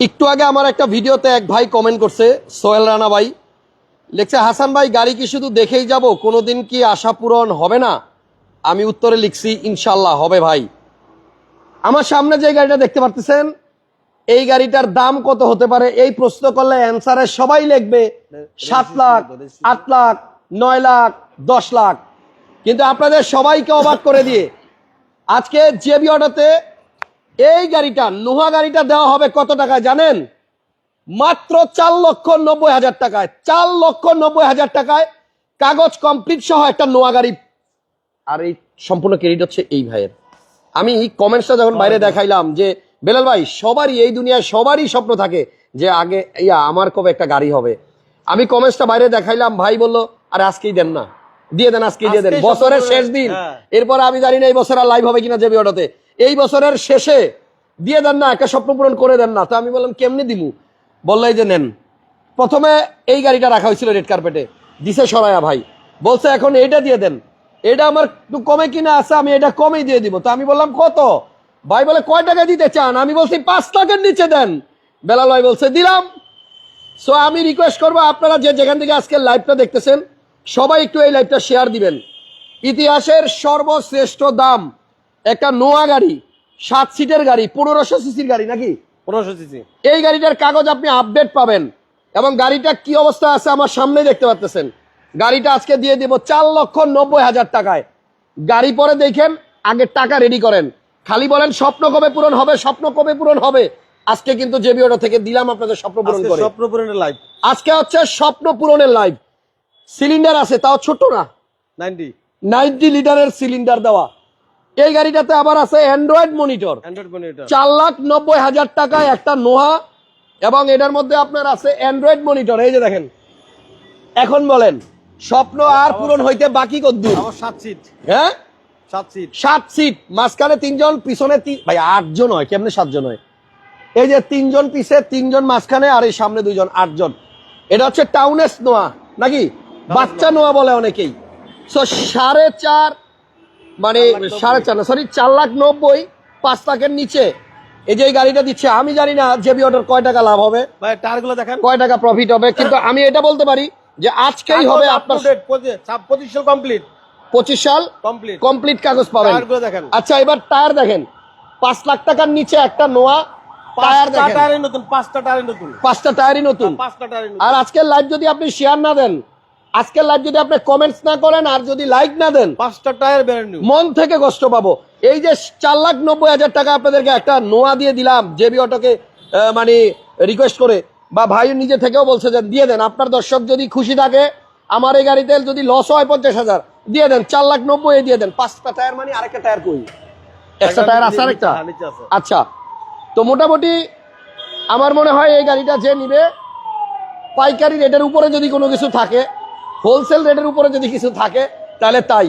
একটু আগে আমার একটা ভিডিওতে এক ভাই কমেন্ট করছে সোহেল রানা ভাই। লিখছে হাসান ভাই গাড়ি কি শুধু দেখেই যাব? কোনো দিন কি আশা পূরণ হবে না? আমি উত্তরে লিখছি ইনশাল্লাহ হবে ভাই। আমার সামনে যে গাড়িটা দেখতে পারতেছেন এই গাড়িটার দাম কত হতে পারে? এই প্রশ্ন করলে অ্যান্সারে সবাই লিখবে সাত লাখ আট লাখ নয় লাখ দশ লাখ। কিন্তু আপনাদের সবাইকে অবাক করে দিয়ে আজকে জেবি অটোতে এই গাড়িটা নোহা গাড়িটা দেওয়া হবে কত টাকায় জানেন? মাত্র চার লক্ষ নব্বই হাজার টাকায় চার লক্ষ নব্বই হাজার টাকায় কাগজ কমপ্লিট সহ একটা নোয়া গাড়ি। আর এই সম্পূর্ণ ক্রেডিট হচ্ছে এই ভাইয়ের। আমি কমেন্টসটা যখন বাইরে দেখাইলাম যে বেলাল ভাই সবারই এই দুনিয়ায় সবারই স্বপ্ন থাকে যে আগে ইয়া আমার কবে একটা গাড়ি হবে। আমি কমেন্টসটা বাইরে দেখাইলাম ভাই বলল আর আজকেই দেন না। দিয়ে দেন আজকেই দিয়ে দেন। বছরের শেষ দিন। হ্যাঁ। এরপর আমি জানি না এই বছর আর লাইভ হবে কিনা যে অটোতে এই বছরের শেষে দিয়ে দেন না একটা স্বপ্ন পূরণ করে দেন না। তো আমি বললাম, কেমনি দিমু? বলল যে, নেন। প্রথমে এই গাড়িটা রাখা হয়েছিল রেড কার্পেটে। দিছে সরায়া ভাই, বলছে, এখন এটা দিয়ে দেন। এটা আমার একটু কমে কিনা আছে, আমি এটা কমেই দিয়ে দিব। তো আমি বললাম, কত? ভাই বলে, কয় টাকা দিতে চান? আমি বলছি, পাঁচ টাকার নিচে দেন। বেলাল ভাই বলছে, দিলাম। সো আমি রিকোয়েস্ট করব, আপনারা যে যেখান থেকে আজকে লাইভটা দেখতেছেন, সবাই একটু এই লাইভটা শেয়ার দিবেন। ইতিহাসের সর্বশ্রেষ্ঠ দাম একটা নোয়া গাড়ি সাত সিটের গাড়ি পনেরোশো সিসির গাড়ি নাকি? পনেরোশো সিসি। এই গাড়িটার কাগজ আপনি আপডেট পাবেন এবং গাড়িটা কি অবস্থা আছে আমার সামনেই দেখতে পাচ্ছেন গাড়িটা আজকে দিয়ে দিব চার লক্ষ নব্বই হাজার টাকায়। গাড়ি পরে দেখেন আগে টাকা রেডি করেন। খালি বলেন স্বপ্ন কবে পূরণ হবে স্বপ্ন কবে পূরণ হবে? আজকে কিন্তু জেবি অটো থেকে দিলাম আপনাদের স্বপ্ন পূরণ করে। স্বপ্ন পূরণের লাইভ আজকে হচ্ছে স্বপ্ন পূরণের লাইভ সিলিন্ডার আছে তাও ছোট না? নাইনটি। নাইনটি লিটারের সিলিন্ডার দেওয়া। এই গাড়িটাতে আবার আছে অ্যান্ড্রয়েড মনিটর চার লাখ নব্বই হাজার টাকায় একটা নোহা এবং এটার মধ্যে আপনার আছে অ্যান্ড্রয়েড মনিটর এই যে দেখেন এখন বলেন স্বপ্ন আর পূরণ হইতে বাকি কদ্দুর সাত সিট হ্যাঁ? সাত সিট মাঝখানে তিনজন পিছনে তিন- ভাই আটজন হয় কেমনে সাতজন হয়? এই যে তিনজন পিছে তিনজন মাঝখানে আর এই সামনে দুইজন আটজন। এটা হচ্ছে টাউনেস নোয়া নাকি? বাচ্চা নোয়া বলে অনেকেই। সো সাড়ে চার মানে। সাড়ে চার সরি চার লাখ নব্বই পাঁচ লাখের নিচে। এই যে গাড়িটা দিচ্ছে আমি জানি না জেবি অটোর কয় টাকা লাভ হবে। দেখেন। কয় টাকা প্রফিট হবে কিন্তু আমি এটা বলতে পারি যে আজকেই হবে আপনার পঁচিশ সাল কমপ্লিট পঁচিশ সাল কমপ্লিট কমপ্লিট কাগজ পাবেন। আচ্ছা এবার টায়ার দেখেন। পাঁচ লাখ টাকার নিচে একটা নোয়া টায়ার নতুন পাঁচটা টায়ারই নতুন। পাঁচটা টায়ারই নতুন। পাঁচটা টায়ারই নতুন। আর আজকের লাইভ যদি আপনি শেয়ার না দেন আজকের লাইভ যদি আপনি কমেন্টস না করেন আর যদি লাইক না দেন পাঁচটা টায়ার ব্র্যান্ড মন থেকে কষ্ট পাবো। এই যে চার লাখ নব্বই হাজার টাকা আপনাদেরকে একটা নোয়া দিয়ে দিলাম জেবি অটোকে মানে রিকোয়েস্ট করে বা ভাই নিজে থেকেও বলছে যে দিয়ে দেন। আপনার দর্শক যদি খুশি থাকে আমার এই গাড়িতে যদি লস হয় পঞ্চাশ হাজার দিয়ে দেন। চার লাখ নব্বই দিয়ে দেন। পাঁচটা টায়ার মানে আরেকটা টায়ার কই? একটা টায়ার আছে আরেকটা? আচ্ছা। তো মোটামুটি আমার মনে হয় এই গাড়িটা যে নিবে পাইকারি রেটের উপরে যদি কোনো কিছু থাকে হোলসেল রেটের উপরে যদি কিছু থাকে তাহলে তাই।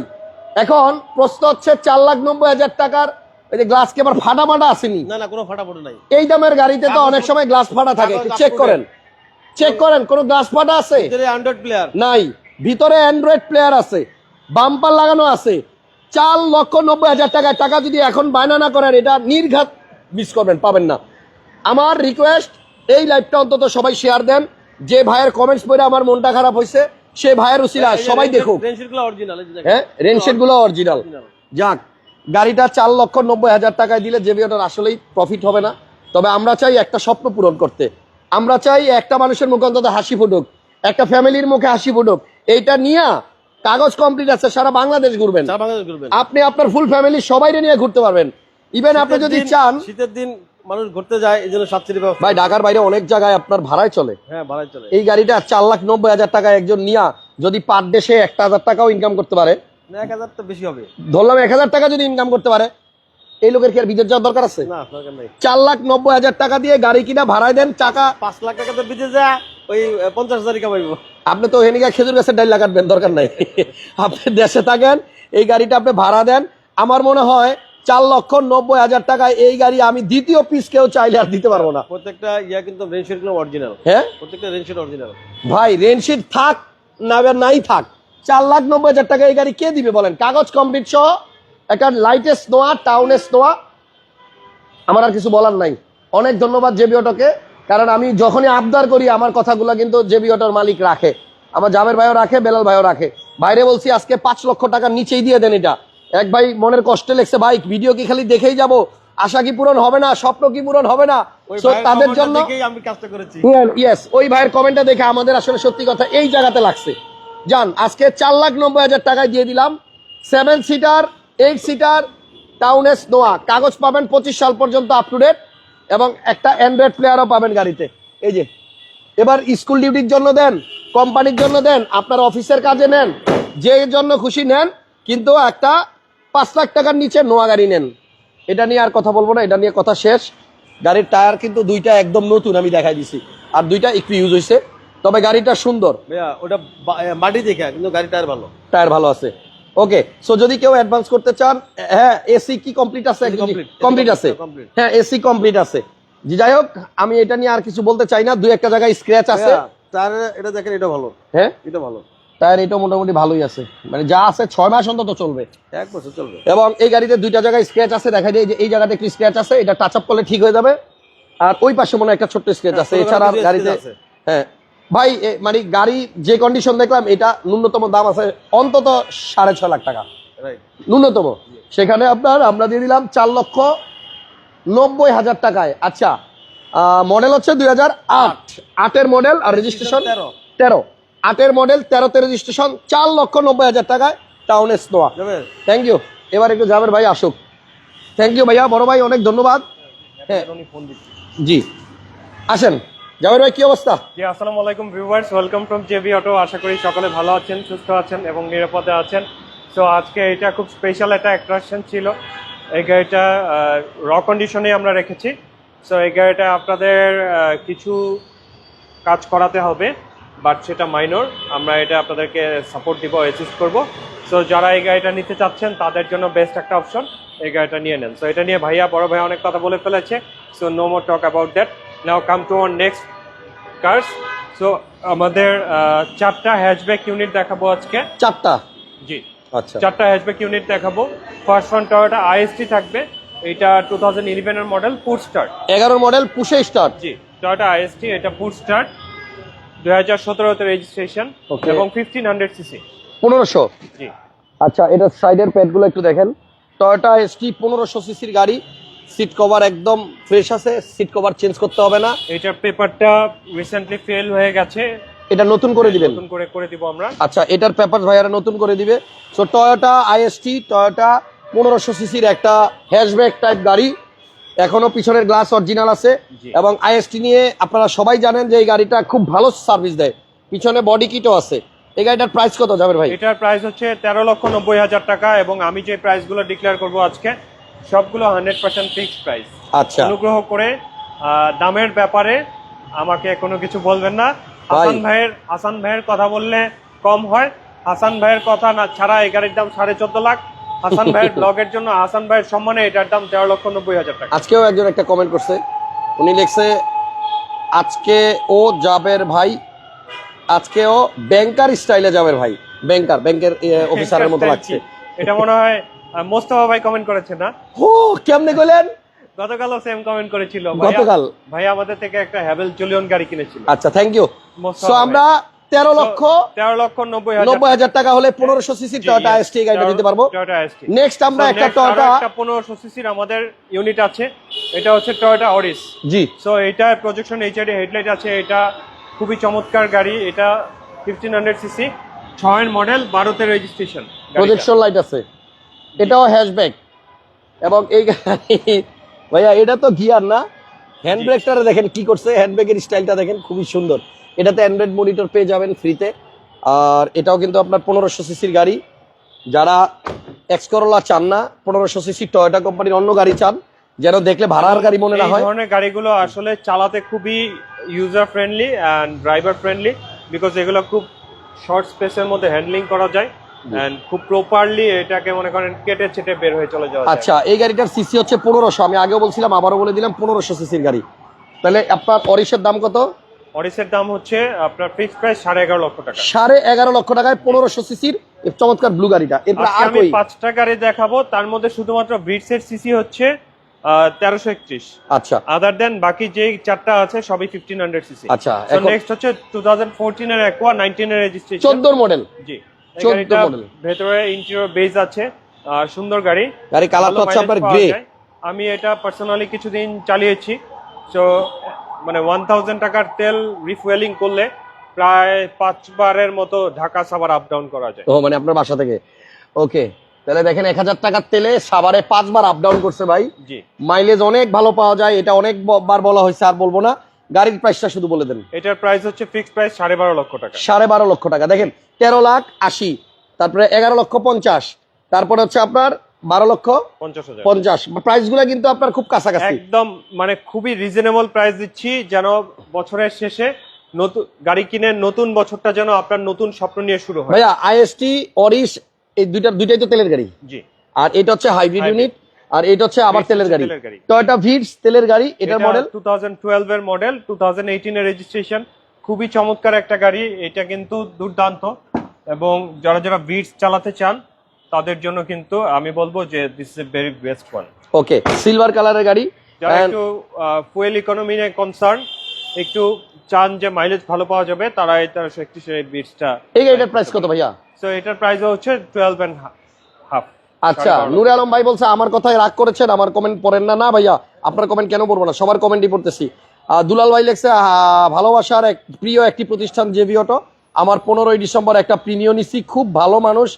এখন প্রশ্ন হচ্ছে চার লাখ নব্বই হাজার টাকার ওই যে গ্লাস কেবার ফাটা ফাটা আসেনি? না না কোনো ফাটাফাটি নাই। এই দামের গাড়িতে তো অনেক সময় গ্লাস ফাটা থাকে। চেক করেন। চেক করেন কোনো গ্লাস ফাটা আছে? অ্যান্ড্রয়েড প্লেয়ার নাই। ভিতরে অ্যান্ড্রয়েড প্লেয়ার আছে। বাম্পার লাগানো আছে। চার লক্ষ নব্বই হাজার টাকায় টাকা যদি এখন বায়না না করেন এটা নির্ঘাত মিস করবেন পাবেন না। আমার রিকোয়েস্ট এই লাইভটা অন্তত সবাই শেয়ার দেন। যে ভাইয়ের কমেন্টস পড়ে আমার মনটা খারাপ হয়েছে সে ভাইয়ের উসিলা সবাই দেখুক। অরিজিনাল হ্যাঁ রেনশেডগুলো অরিজিনাল যাক গাড়িটা চার লক্ষ নব্বই হাজার টাকায় দিলে জেবি ওটার আসলেই প্রফিট হবে না। তবে আমরা চাই একটা স্বপ্ন পূরণ করতে। আমরা চাই একটা মানুষের মুখে অন্তত হাসি ফুটুক একটা ফ্যামিলির মুখে হাসি ফুটুক। এইটা নিয়ে কাগজ কমপ্লিট আছে সারা বাংলাদেশ ঘুরবেন। চার বাংলাদেশ ঘুরবেন। আপনি আপনার ফুল ফ্যামিলি সবাই নিয়ে ঘুরতে পারবেন। ইভেন আপনি যদি চান শীতের দিন মানুষ ঘুরতে যায় এই জন্য সাত সিটি ব্যবস্থা ভাই ঢাকার বাইরে অনেক জায়গায় আপনার ভাড়ায় চলে। হ্যাঁ ভাড়ায় চলে। এই গাড়িটা চার লাখ নব্বই হাজার টাকা একজন নিয়া যদি পার ডে সে একটা হাজার টাকাও ইনকাম করতে পারে। এক হাজার তো বেশি হবে। ধরলাম এক হাজার টাকা যদি ইনকাম করতে পারে। এই লোকের কি আর বিদেশ যাওয়ার দরকার আছে? না চার লাখ নব্বই হাজার টাকা দিয়ে গাড়ি কিনা ভাড়ায় দেন টাকা পাঁচ লাখ টাকা তো বিদেশ যায় ওই পঞ্চাশ হাজারই কামাইবো। আপনি তো হেনিকা খেজুর গাছের ডাইল কাটবেন দরকার নাই। আপনি দেশে থাকেন এই গাড়িটা আপনি ভাড়া দেন। আমার মনে হয় চার লক্ষ নব্বই হাজার টাকায় এই গাড়ি আমি দ্বিতীয় পিস কেউ চাইলে আর দিতে পারব না। প্রত্যেকটা ইয়া কিন্তু রেনশিটগুলো অরিজিনাল হ্যাঁ? প্রত্যেকটা রেনশিট অরিজিনাল ভাই রেনশিট থাক না নাই থাক। চার লাখ নব্বই হাজার টাকা এই গাড়ি কে দিবে বলেন? কাগজ কমপ্লিট সহ একটা লাইটেস্ট নোয়া টাউনেস নোয়া। আমার আর কিছু বলার নাই। অনেক ধন্যবাদ জেবি অটোকে কারণ আমি যখনই আবদার করি আমার কথাগুলো কিন্তু জেবি অটোর মালিক রাখে। আমার জাবের ভাইও রাখে বেলাল ভাইও রাখে। বাইরে বলছি আজকে পাঁচ লক্ষ টাকা নিচেই দিয়ে দেন এটা। এক ভাই মনের কষ্টে লেগছে ভাই ভিডিও কি খালি দেখেই যাব? আশা কি পূরণ হবে না? স্বপ্ন কি পূরণ হবে না? তাদের জন্য ইয়েস ওই ভাইয়ের কমেন্টটা দেখে আমাদের আসলে সত্যি কথা এই জায়গাতে লাগছে। জান আজকে চার লাখ নব্বই হাজার টাকায় দিয়ে দিলাম। Seven seater eight seater TownAce Noah কাগজ পাবেন পঁচিশ সাল পর্যন্ত আপ টু ডেট এবং একটা অ্যান্ড্রয়েড প্লেয়ারও পাবেন গাড়িতে। এই যে এবার স্কুল ডিউটির জন্য দেন কোম্পানির জন্য দেন আপনার অফিসের কাজে নেন যে জন্য খুশি নেন কিন্তু একটা পাঁচ লাখ টাকার নিচে নোয়া গাড়ি নেন। এটা নিয়ে আর কথা বলব না এটা নিয়ে কথা শেষ। গাড়ির টায়ার কিন্তু দুইটা একদম নতুন আমি দেখাই দিছি। আর দুইটা একটু ইউজ হয়েছে তবে গাড়িটা সুন্দর। ওটা মাটি দেখে কিন্তু গাড়ি টায়ার ভালো। টায়ার ভালো আছে। ওকে সো যদি কেউ অ্যাডভান্স করতে চান হ্যাঁ এসি কি কমপ্লিট আছে কমপ্লিট আছে. হ্যাঁ এসি কমপ্লিট আছে। জি যাই হোক আমি এটা নিয়ে আর কিছু বলতে চাই না। দুই একটা জায়গায় স্ক্র্যাচ আছে। তার এটা দেখেন এটা ভালো। হ্যাঁ? এটা ভালো। টায়ার এটা মোটামুটি ভালোই আছে। মানে যা আছে ছয় মাস অন্তত চলবে। এক বছর চলবে। এবং এই গাড়িতে দুইটা জায়গায় স্ক্র্যাচ আছে দেখা যায় যে এই জায়গাতে একটি স্ক্র্যাচ আছে এটা টাচ আপ করলে ঠিক হয়ে যাবে। আর ওই পাশে মনে হয় একটা ছোট্ট স্ক্র্যাচ হ্যাঁ, আছে এছাড়া গাড়িতে। হ্যাঁ ভাই মানে গাড়ি যে কন্ডিশন দেখলাম এটা ন্যূনতম দাম আছে অন্তত সাড়ে ছয় লাখ টাকা। ন্যূনতম। সেখানে আপনার আমরা দিয়ে দিলাম চার লক্ষ নব্বই হাজার টাকায়। আচ্ছা মডেল হচ্ছে দুই হাজার আট। আটের মডেল আর রেজিস্ট্রেশন তেরো। তেরো। আটের মডেল তেরোতে রেজিস্ট্রেশন চার লক্ষ নব্বই হাজার টাকায় টাউনে স্নোয়া থ্যাংক ইউ এবার একটু জাবের ভাই আসুক। থ্যাংক ইউ ভাইয়া বড় ভাই অনেক ধন্যবাদ। হ্যাঁ। উনি ফোন জি। আসেন। জাবের ভাই কি অবস্থা? জি আসসালামু আলাইকুম viewers welcome from JB auto আশা করি সকলে ভালো আছেন সুস্থ আছেন এবং নিরাপদে আছেন। সো আজকে এটা খুব স্পেশাল একটা অ্যাট্রাকশন ছিল। এই গাড়িটা র কন্ডিশনে আমরা রেখেছি। সো এই গাড়িটা আপনাদের কিছু কাজ করাতে হবে। বাট সেটা মাইনর আমরা এটা আপনাদেরকে সাপোর্ট দিব অ্যাসিস্ট করব। সো যারা এই গাড়িটা নিতে চাচ্ছেন তাদের জন্য বেস্ট একটা অপশন এই গাড়িটা নিয়ে নেন। সো এটা নিয়ে ভাইয়া বড় ভাইয়া অনেক কথা বলে ফেলেছে। So no more talk about that now come to our next cars so আমাদের চারটা হ্যাচব্যাক ইউনিট দেখাবো আজকে। চারটা? জি। আচ্ছা। চারটা হ্যাচব্যাক ইউনিট দেখাবো। ফার্স্ট ওয়ান টয়োটা আইএসটি থাকবে। এটা টু থাউজেন্ড ইলেভেনের মডেল ফুড স্টার্ট এগারো মডেল পুষে স্টার্ট জি টয়োটা আইএসটি এটা ফুড স্টার্ট দুই হাজার সতেরোতে রেজিস্ট্রেশন. এবং ফিফটিন হান্ড্রেড সিসি পনেরোশো? জি। আচ্ছা এটা সাইডের প্যাডগুলো একটু দেখেন। টয়োটা এসটি পনেরোশো সিসির গাড়ি। সিট কভার একদম ফ্রেশ আছে সিট কভার চেঞ্জ করতে হবে না। এটার পেপারটা রিসেন্টলি ফেল হয়ে গেছে। এটা নতুন করে দিবেন। নতুন করে করে দিব আমরা। আচ্ছা এটার পেপার ভাইয়ারা নতুন করে দিবে। সো টয়োটা আইএসটি টয়োটা পনেরোশো সিসির একটা হ্যাশব্যাক টাইপ গাড়ি। এখনও পিছনের গ্লাস অরিজিনাল আছে এবং আইএসটি নিয়ে আপনারা সবাই জানেন যে এই গাড়িটা খুব ভালো সার্ভিস দেয়। পিছনে বডি কিটও আছে। এই গাড়িটার প্রাইস কত যাবে ভাই? এটার প্রাইস হচ্ছে তেরো লক্ষ নব্বই হাজার টাকা এবং আমি যে প্রাইসগুলো ডিক্লেয়ার করব আজকে সবগুলো হান্ড্রেড পার্সেন্ট ফিক্সড প্রাইস আচ্ছা। অনুগ্রহ করে দামের ব্যাপারে আমাকে কোনো কিছু বলবেন না। হাসান ভাইয়ের হাসান ভাইয়ের কথা বললে কম হয়। হাসান ভাইয়ের কথা না ছাড়া এই গাড়ির দাম সাড়ে চোদ্দ লাখ। হাসান ভাইয়ের ব্লগের জন্য হাসান ভাইয়ের সম্মানে এটার দাম তেরো লক্ষ নব্বই হাজার টাকা। আজকেও একজন একটা কমেন্ট করছে। উনি লিখছে আজকে ও জাবের ভাই আজকেও ব্যাংকার স্টাইলে যাবের ভাই। ব্যাংকার ব্যাংকের অফিসারের মতো লাগছে। এটা মনে হয় মোস্তফা ভাই কমেন্ট করেছে না? ও কেমনে গেলেন গতকালও সেম কমেন্ট করেছিল। গতকাল? ভাই আমাদের থেকে একটা হ্যাভেল জুলিয়ন গাড়ি কিনেছিল। আচ্ছা থ্যাংক ইউ সো আমরা তেরো লক্ষ তেরো লক্ষ নব্বই নব্বই হাজার টাকা হলে পনেরোশো সিসি টয়োটা আইএসটি গাড়িটা দিতে পারব। নেক্সট আমরা একটা টয়োটা পনেরোশো সিসির আমাদের ইউনিট আছে। এটা হচ্ছে টয়োটা অরিস জি। সো এটা প্রজেকশন এইচআইডি হেডলাইট আছে। এটা খুবই চমৎকার গাড়ি। এটা ফিফটিন হান্ড্রেড সিসি ছয়ের মডেল বারোতে রেজিস্ট্রেশন প্রজেকশন লাইট আছে। এটাও হ্যাশব্যাক এবং এই ভাইয়া এটা তো গিয়ার না। হ্যান্ড ব্রেকটারে দেখেন কি করছে। হ্যান্ড ব্রেকের স্টাইলটা দেখেন খুবই সুন্দর। এটাতে অ্যান্ড্রয়েড মনিটর পেয়ে যাবেন ফ্রিতে আর এটাও কিন্তু আপনার পনেরোশো সিসির গাড়ি। যারা এক্স করোলা চান না পনেরোশো সিসি টয়োটা কোম্পানির অন্য গাড়ি চান যেন দেখলে ভাড়ার গাড়ি মনে না হয়। ধরনের গাড়িগুলো আসলে চালাতে খুবই user friendly and driver friendly because এগুলো খুব শর্ট স্পেসের মধ্যে হ্যান্ডলিং করা যায় খুব প্রপারলি এটাকে মনে করেন কেটে ছেটে বের হয়ে চলে যাওয়া আচ্ছা এই গাড়িটার সিসি হচ্ছে পনেরোশো। আমি আগেও বলছিলাম আবারও বলে দিলাম পনেরোশো সিসির গাড়ি। তাহলে আপনার অরিশের দাম কত? অরিসের দাম হচ্ছে আপনার ফিক্সড প্রাইস সাড়ে এগারো লক্ষ টাকা। সাড়ে এগারো লক্ষ টাকায় পনেরোশো সিসির চমৎকার ব্লু গাড়িটা। এরপরে আর আমি পাঁচটা গাড়ি দেখাবো তার মধ্যে শুধুমাত্র ব্রিডসের সিসি হচ্ছে তেরোশো একত্রিশ। আচ্ছা। আদার দেন বাকি যে চারটা আছে সবই ফিফটিন হান্ড্রেড সিসি আচ্ছা, নেক্সট হচ্ছে টু থাউজেন্ড ফোরটিনের অ্যাকোয়া নাইনটিনের রেজিস্ট্রেশন চোদ্দোর মডেল জি। এই 14 গাড়িটা ভেতরে ইন্টেরিয়র বেজ আছে আর সুন্দর গাড়ি। গাড়ি কালারটা ভালো হচ্ছে আপনার গ্রে আমি এটা পার্সোনালি কিছুদিন চালিয়েছি। তো মানে ওয়ান থাউজেন্ড টাকার তেল রিফুয়েলিং করলে প্রায় পাঁচবারের মতো ঢাকা সাভার আপ ডাউন করা যায়। ও মানে আপনার বাসা থেকে। ওকে তাহলে দেখেন এক হাজার টাকার তেলে সাভারে পাঁচবার আপ ডাউন করছে ভাই। জি। মাইলেজ অনেক ভালো পাওয়া যায় এটা অনেক বার বলা হয়েছে আর বলব না। গাড়ির প্রাইসটা শুধু বলে দেন। এটার প্রাইস হচ্ছে ফিক্সড প্রাইস সাড়ে বারো লক্ষ টাকা। সাড়ে বারো লক্ষ টাকা। দেখেন তেরো লাখ আশি তারপরে এগারো লক্ষ পঞ্চাশ তারপরে হচ্ছে আপনার বারো লক্ষ পঞ্চাশ পঞ্চাশ। প্রাইসগুলো কিন্তু আপনার খুব কাছাকাছি। একদম মানে খুবই রিজনেবল প্রাইস দিচ্ছি যেন বছরের শেষে নতুন গাড়ি কিনে নতুন বছরটা যেন আপনার নতুন স্বপ্ন নিয়ে শুরু হয়। ভাইয়া আইএসটি অরিশ এই দুইটা দুইটাই তো তেলের গাড়ি। জি। আর এটা হচ্ছে হাইব্রিড ইউনিট আর এটা হচ্ছে আবার তেলের গাড়ি। এটা ভিডস তেলের গাড়ি এটার মডেল টু থাউজেন্ড টুয়েলভ এর মডেল টু থাউজেন্ড এইটিনের রেজিস্ট্রেশন খুবই চমৎকার একটা গাড়ি এটা কিন্তু দুর্দান্ত। এবং যারা যারা বিটস চালাতে চান তাদের জন্য কিন্তু আমি বলব যে this is a very best one okay silver কালারের গাড়ি যারা একটু ফুয়েল ইকোনমি নিয়ে কনসার্ন একটু চান যে মাইলেজ ভালো পাওয়া যাবে তারা এই তেরোশো একত্রিশ বিটসটা এই গাড়িটার প্রাইস কত ভাইয়া? সো এটার প্রাইস হচ্ছে টুয়েলভ অ্যান্ড হাফ আচ্ছা নূরে আলম ভাই বলছে আমার কথায় রাগ করেছেন আমার কমেন্ট পড়েন না। না ভাইয়া আপনার কমেন্ট কেন পড়ব না? সবার কমেন্টই পড়তেছি। দুলাল ভাই লেখছে ভালোবাসার এক প্রিয় একটি প্রতিষ্ঠান জেবি অটো। আমার পনেরোই ডিসেম্বর একটা প্রিমিয় নিছি খুব ভালো মানুষ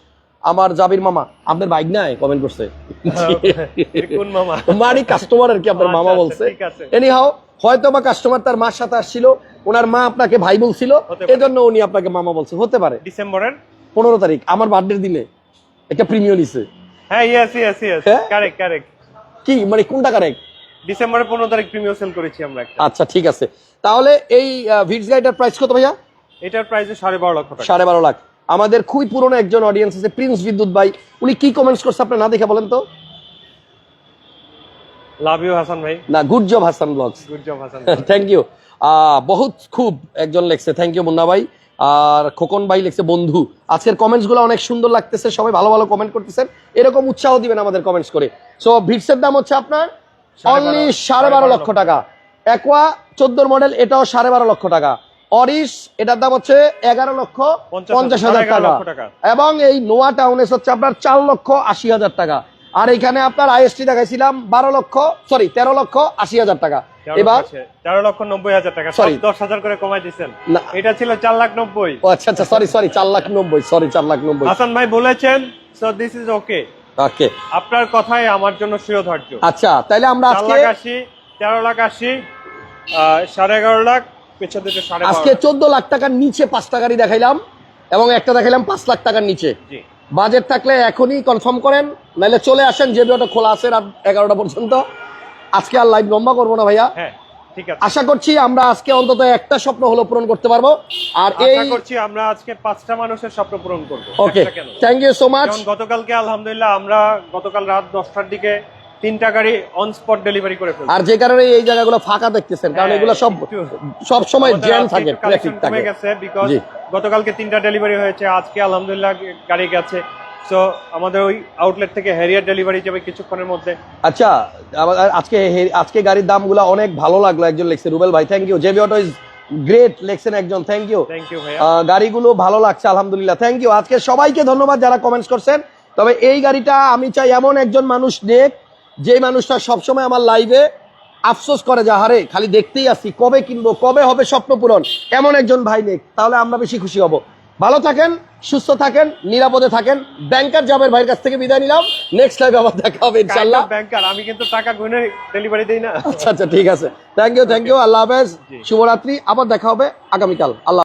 আমার জাবির মামা আপনার বাইক নাই কমেন্ট করছে। মামা? কাস্টমার আর কি আপনার আচ্ছা, মামা আচ্ছা, বলছে? ঠিক আছে। এনিহাও হয়তো বা কাস্টমার তার মার সাথে আসছিল ওনার মা আপনাকে ভাই বলছিল এজন্য উনি আপনাকে মামা বলছে হতে পারে। ডিসেম্বরের পনেরো তারিখ আমার বার্থডের দিনে। একটা প্রিমিয় নিছে। হ্যাঁ yes yes yes? Correct correct কি মানে কোনটা কারেক্ট ডিসেম্বরের পনেরো তারিখ প্রিমিয়াম সেল করেছি আমরা একটা। আচ্ছা ঠিক আছে। তাহলে এই ভিডস গাড়িটার প্রাইস কত ভাইয়া? এটার প্রাইস সাড়ে বারো লক্ষ সাড়ে বারো লাখ। আমাদের খুবই পুরনো একজন অডিয়েন্স আছে প্রিন্স বিদ্যুৎ ভাই। উনি কি কমেন্টস করছে আপনি না দেখে বলেন তো? লাভ ইউ হাসান ভাই। না good job Hasan blogs good job Hasan thank you বহুত খুব একজন লেখছে। থ্যাংক ইউ মুন্না ভাই। আর খোকন ভাই লিখছে বন্ধু। আজকের কমেন্টসগুলো অনেক সুন্দর লাগতেছে। সবাই ভালো ভালো কমেন্ট করতেছেন। এরকম উৎসাহ দিবেন আমাদের কমেন্টস করে। সো ভিটসের দাম হচ্ছে আপনার অনলি সাড়ে বারো লক্ষ টাকা। একোয়া চোদ্দোর মডেল এটাও সাড়ে বারো লক্ষ টাকা। অরিশ এটার দাম হচ্ছে এগারো লক্ষ পঞ্চাশ হাজার, টাকা। এবং এই নোয়া টাউনেস হচ্ছে আপনার চার লক্ষ আশি হাজার টাকা। আর এখানে আপনার আইএসটি দেখাইছিলাম বারো লক্ষ সরি তেরো লক্ষ আশি হাজার টাকা। এবার তেরো লক্ষ নব্বই হাজার টাকা। Sorry. দশ হাজার করে কমাই দিচ্ছেন। এটা ছিল চার লাখ নব্বই। আচ্ছা আচ্ছা সরি সরি চার লাখ নব্বই সরি চার লাখ নব্বই। হাসান ভাই বলেছেন so this is okay okay আপনার কথাই আমার জন্য শিরোধার্য আচ্ছা তাহলে আমরা আজকে লাখ আশি তেরো লাখ আশি সাড়ে এগারো লাখ আজকে চোদ্দ লাখ টাকার নিচে পাঁচটা গাড়ি দেখাইলাম এবং একটা দেখাইলাম পাঁচ লাখ টাকার নিচে। বাজেট থাকলে এখনই কনফার্ম করেন নাহলে চলে আসেন যে খোলা আছে রাত এগারোটা পর্যন্ত। আজকে আর লাইভ লম্বা করব না ভাইয়া। হ্যাঁ আশা করছি আমরা আজকে অন্তত একটা স্বপ্ন হলো পূরণ করতে পারব। আর এই করছি আমরা আজকে পাঁচটা মানুষের স্বপ্ন পূরণ করব। Okay thank you so much গতকালকে আলহামদুলিল্লাহ আমরা গতকাল রাত দশটার দিকে তিনটা গাড়ি অন স্পট ডেলিভারি করে আর যে কারণে এই জায়গাগুলো ফাঁকা দেখতেছেন কারণ হ্যাঁ, এগুলো সব সব সময় জ্যাম থাকে ট্রাফিক থাকে। গেছে বিকজ গতকালকে তিনটা ডেলিভারি হয়েছে আজকে আলহামদুলিল্লাহ গাড়ি গেছে। সো আমাদের ওই আউটলেট থেকে হ্যারিয়ার ডেলিভারি যাবে কিছুক্ষণের মধ্যে। আচ্ছা আজকে আজকে গাড়ির দামগুলো অনেক ভালো লাগল একজন লিখছে। রুবেল ভাই thank you JB auto is great লেখছেন একজন থ্যাংক ইউ থ্যাংক ইউ গাড়িগুলো ভালো লাগছে আলহামদুলিল্লাহ থ্যাংক ইউ আজকে সবাইকে ধন্যবাদ যারা কমেন্টস করছেন। তবে এই গাড়িটা আমি চাই এমন একজন মানুষ নেক যে মানুষটা সবসময় আমার লাইভে আফসোস করে যে হারে খালি দেখতেই আসি কবে কিনবো কবে হবে স্বপ্ন পূরণ? এমন একজন ভাই নেক তাহলে আমরা বেশি খুশি হব। ভালো থাকেন সুস্থ থাকেন নিরাপদে থাকেন। ব্যাংকার জাবের ভাইয়ের কাছ থেকে বিদায় নিলাম। নেক্সট লাইভে আবার দেখা হবে ইনশাল্লাহ ব্যাংকার আমি কিন্তু টাকা গুনে ডেলিভারি দেই না। আচ্ছা আচ্ছা ঠিক আছে। থ্যাংক ইউ থ্যাংক ইউ আল্লাহ হাফেজ। শুভরাত্রি। আবার দেখা হবে আগামীকাল। আল্লাহ